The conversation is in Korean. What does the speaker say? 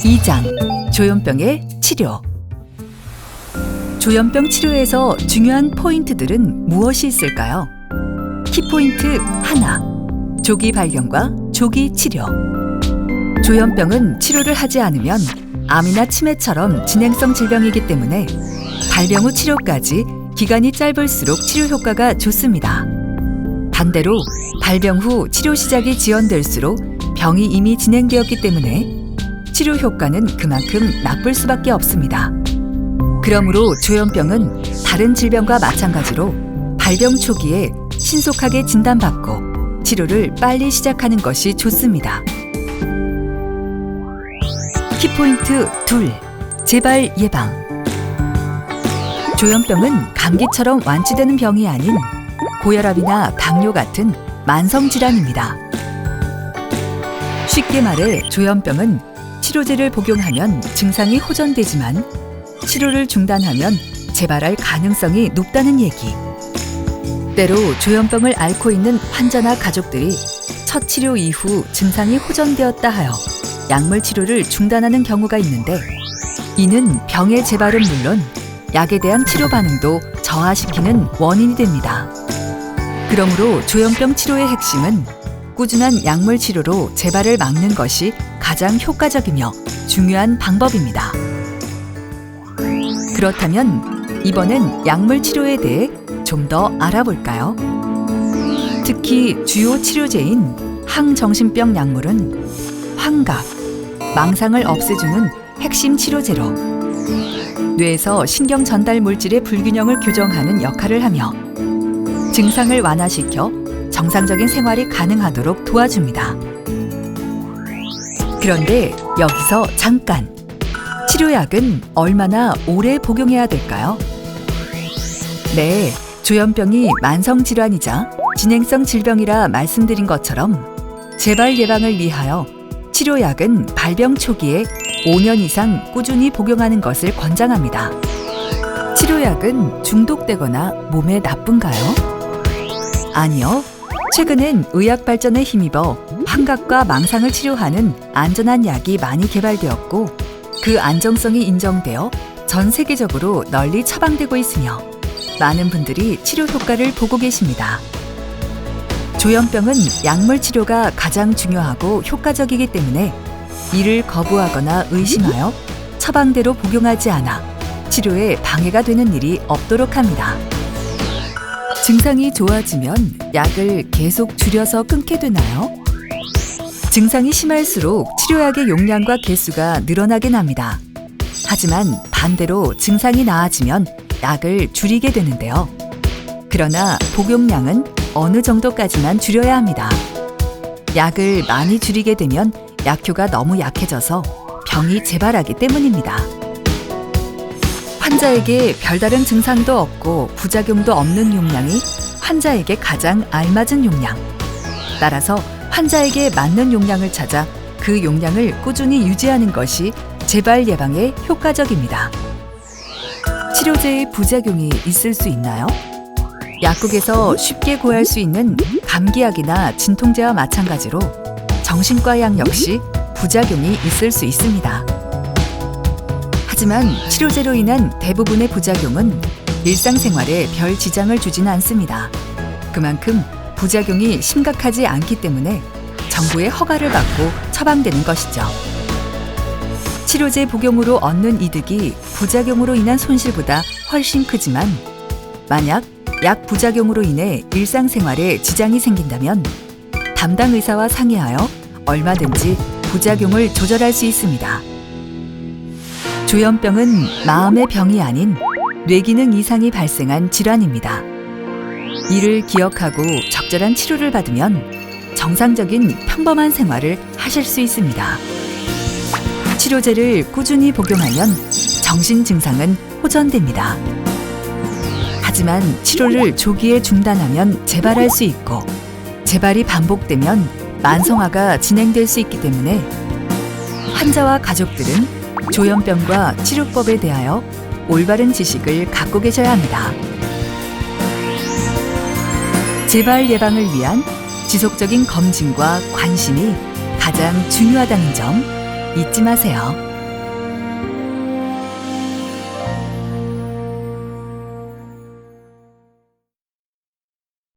2장 조현병의 치료 조현병 치료에서 중요한 포인트들은 무엇이 있을까요? 키포인트 하나 조기 발견과 조기 치료 조현병은 치료를 하지 않으면 암이나 치매처럼 진행성 질병이기 때문에 발병 후 치료까지 기간이 짧을수록 치료 효과가 좋습니다. 반대로 발병 후 치료 시작이 지연될수록 병이 이미 진행되었기 때문에 치료 효과는 그만큼 나쁠 수밖에 없습니다. 그러므로 조현병은 다른 질병과 마찬가지로 발병 초기에 신속하게 진단받고 치료를 빨리 시작하는 것이 좋습니다. 키포인트 둘 재발 예방 조현병은 감기처럼 완치되는 병이 아닌 고혈압이나 당뇨 같은 만성 질환입니다. 쉽게 말해 조현병은 치료제를 복용하면 증상이 호전되지만 치료를 중단하면 재발할 가능성이 높다는 얘기. 때로 조현병을 앓고 있는 환자나 가족들이 첫 치료 이후 증상이 호전되었다 하여 약물 치료를 중단하는 경우가 있는데 이는 병의 재발은 물론 약에 대한 치료 반응도 저하시키는 원인이 됩니다. 그러므로 조현병 치료의 핵심은 꾸준한 약물 치료로 재발을 막는 것이 가장 효과적이며 중요한 방법입니다. 그렇다면 이번엔 약물 치료에 대해 좀 더 알아볼까요? 특히 주요 치료제인 항정신병 약물은 환각, 망상을 없애주는 핵심 치료제로 뇌에서 신경 전달 물질의 불균형을 교정하는 역할을 하며 증상을 완화시켜 정상적인 생활이 가능하도록 도와줍니다. 그런데 여기서 잠깐 치료약은 얼마나 오래 복용해야 될까요? 네, 조현병이 만성 질환이자 진행성 질병이라 말씀드린 것처럼 재발 예방을 위하여 치료약은 발병 초기에 5년 이상 꾸준히 복용하는 것을 권장합니다. 치료약은 중독되거나 몸에 나쁜가요? 아니요. 최근엔 의학 발전에 힘입어 환각과 망상을 치료하는 안전한 약이 많이 개발되었고 그 안정성이 인정되어 전 세계적으로 널리 처방되고 있으며 많은 분들이 치료 효과를 보고 계십니다. 조현병은 약물 치료가 가장 중요하고 효과적이기 때문에 이를 거부하거나 의심하여 처방대로 복용하지 않아 치료에 방해가 되는 일이 없도록 합니다. 증상이 좋아지면 약을 계속 줄여서 끊게 되나요? 증상이 심할수록 치료약의 용량과 개수가 늘어나긴 합니다. 하지만 반대로 증상이 나아지면 약을 줄이게 되는데요. 그러나 복용량은 어느 정도까지만 줄여야 합니다. 약을 많이 줄이게 되면 약효가 너무 약해져서 병이 재발하기 때문입니다. 환자에게 별다른 증상도 없고 부작용도 없는 용량이 환자에게 가장 알맞은 용량. 따라서 환자에게 맞는 용량을 찾아 그 용량을 꾸준히 유지하는 것이 재발 예방에 효과적입니다. 치료제의 부작용이 있을 수 있나요? 약국에서 쉽게 구할 수 있는 감기약이나 진통제와 마찬가지로 정신과 약 역시 부작용이 있을 수 있습니다. 하지만 치료제로 인한 대부분의 부작용은 일상생활에 별 지장을 주진 않습니다. 그만큼 부작용이 심각하지 않기 때문에 정부의 허가를 받고 처방되는 것이죠. 치료제 복용으로 얻는 이득이 부작용으로 인한 손실보다 훨씬 크지만 만약 약 부작용으로 인해 일상생활에 지장이 생긴다면 담당 의사와 상의하여 얼마든지 부작용을 조절할 수 있습니다. 조현병은 마음의 병이 아닌 뇌기능 이상이 발생한 질환입니다. 이를 기억하고 적절한 치료를 받으면 정상적인 평범한 생활을 하실 수 있습니다. 치료제를 꾸준히 복용하면 정신 증상은 호전됩니다. 하지만 치료를 조기에 중단하면 재발할 수 있고 재발이 반복되면 만성화가 진행될 수 있기 때문에 환자와 가족들은 조현병과 치료법에 대하여 올바른 지식을 갖고 계셔야 합니다. 재발 예방을 위한 지속적인 검진과 관심이 가장 중요하다는 점 잊지 마세요.